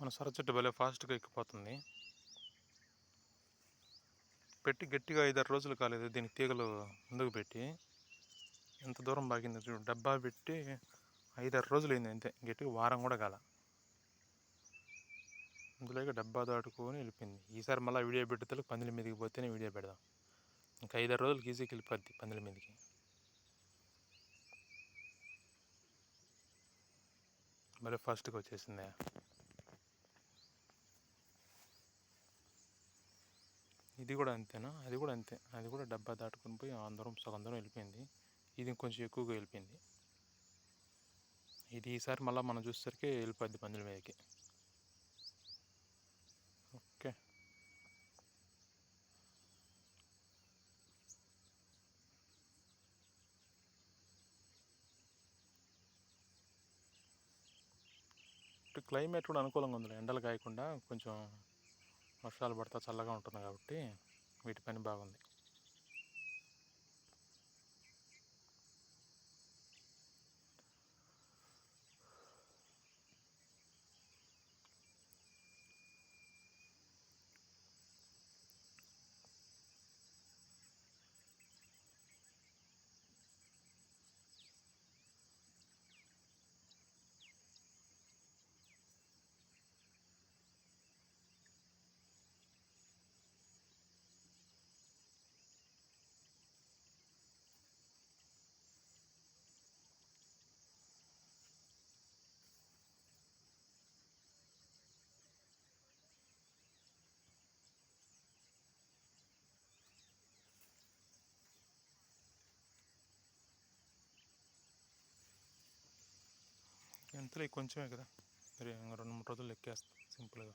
మన సరచెట్టు భలే ఫాస్ట్గా ఎక్కిపోతుంది. పెట్టి గట్టిగా ఐదారు రోజులు కాలేదు దీనికి తీగలు ముందుకు పెట్టి. ఎంత దూరం బాగింది చూడు డబ్బా పెట్టి ఐదారు రోజులు అయింది అంతే గట్టిగా వారం కూడా కాల. అందులోకి డబ్బా దాటుకొని వెళ్ళిపోయింది. ఈసారి మళ్ళీ వీడియో పెట్టేతలకు పందిల మీదకి పోతేనే వీడియో పెడదాం. ఇంకా ఐదారు రోజులకి ఈజీకి వెళ్ళిపోద్ది పందిల మీదకి. మరి ఫాస్ట్గా వచ్చేసిందే. ఇది కూడా అంతేనా? అది కూడా అంతే. అది కూడా డబ్బా దాటుకొని పోయి అందరం సగం దూరం వెళ్ళిపోయింది. ఇది ఇంకొంచెం ఎక్కువగా వెళ్ళిపోయింది. ఇది ఈసారి మళ్ళీ మనం చూసేసరికి వెళ్ళిపోద్ది పందుల మీదకి. ఓకే. క్లైమేట్ కూడా అనుకూలంగా ఉంది ఎండలు కాయకుండా కొంచెం వర్షాలు పడతా చల్లగా ఉంటుంది కాబట్టి వీటి పని బాగుంది. ఎంతలో కొంచెమే కదా. మరి రెండు మూడు రోజులు ఎక్కేస్తాం సింపుల్గా.